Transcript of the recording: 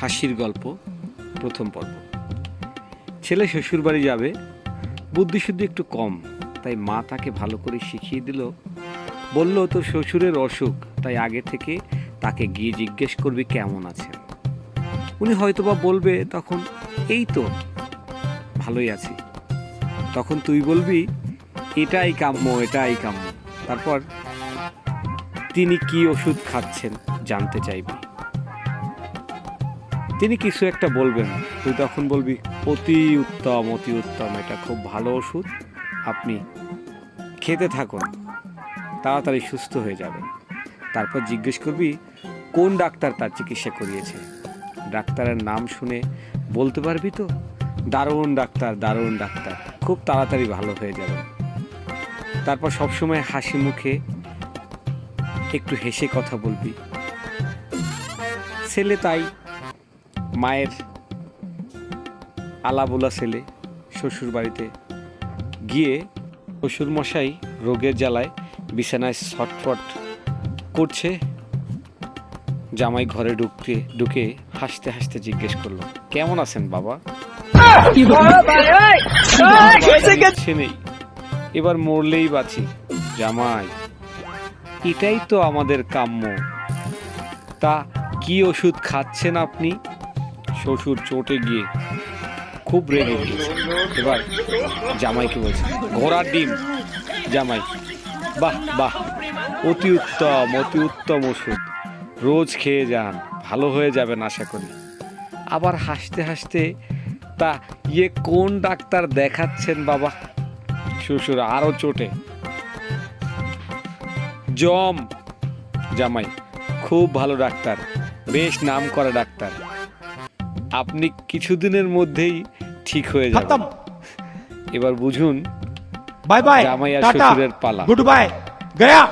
হাসির গল্প, প্রথম পর্ব। ছেলে শ্বশুর বাড়ি যাবে বুদ্ধিশুদ্ধি একটু কম, তাই মা তাকে ভালো করে শিখিয়ে দিল। বলল, তোর শ্বশুরের অসুখ, তাই আগে থেকে তাকে গিয়ে জিজ্ঞেস করবি কেমন আছেন। উনি হয়তোবা বলবে, তখন এই তো, ভালোই আছি। তখন তুই বলবি, এটাই কাম্য এটাই কাম্য। তারপর তিনি কি ওষুধ খাচ্ছেন জানতে চাইবি। তিনি কিছু একটা বলবেন। তুই তখন বলবি, অতি উত্তম অতি উত্তম, এটা খুব ভালো ওষুধ। আপনি খেতে থাকুন, তাড়াতাড়ি সুস্থ হয়ে যাবেন। তারপর জিজ্ঞেস করবি, কোন ডাক্তার তার চিকিৎসা করিয়েছে? ডাক্তারের নাম শুনে, বলতে পারবি তো? দারুণ ডাক্তার দারুণ ডাক্তার, খুব তাড়াতাড়ি ভালো হয়ে যাবে। তারপর সবসময় হাসি মুখে একটু হেসে কথা বলবি। ছেলে তাই মায়ের আলাবোলা ছেলে শ্বশুর বাড়িতে গিয়ে শ্বশুর মশাই রোগের জ্বালায় বিছানায় ছটফট করছে। জামাই ঘরে ঢুকতে, ঢুকে হাসতে হাসতে জিজ্ঞেস করল, কেমন আছেন বাবা? এবার মরলেই বাঁচি। জামাই, এটাই তো আমাদের কাম্য। তা কি ওষুধ খাচ্ছেন আপনি? শ্বশুর চোটে গিয়ে খুব রেগে গিয়েছে। এবার জামাইকে বলছে, ঘোড়ার ডিম, জামাই। বাহ বাহ, অতি উত্তম অতি উত্তম ওষুধ। রোজ খেয়ে যান, ভালো হয়ে যাবেন আশা করি। আবার হাসতে হাসতে, তা ইয়ে কোন ডাক্তার দেখাচ্ছেন বাবা? শ্বশুর, আরও চোটে। জম, জামাই, খুব ভালো ডাক্তার, বেশ নাম করা ডাক্তার। আপনি কিছুদিনের মধ্যেই ঠিক হয়ে যাবেন। এবার বুঝুন বাই বাই জামাই আর শ্বশুরের পালা। Goodbye Gaya.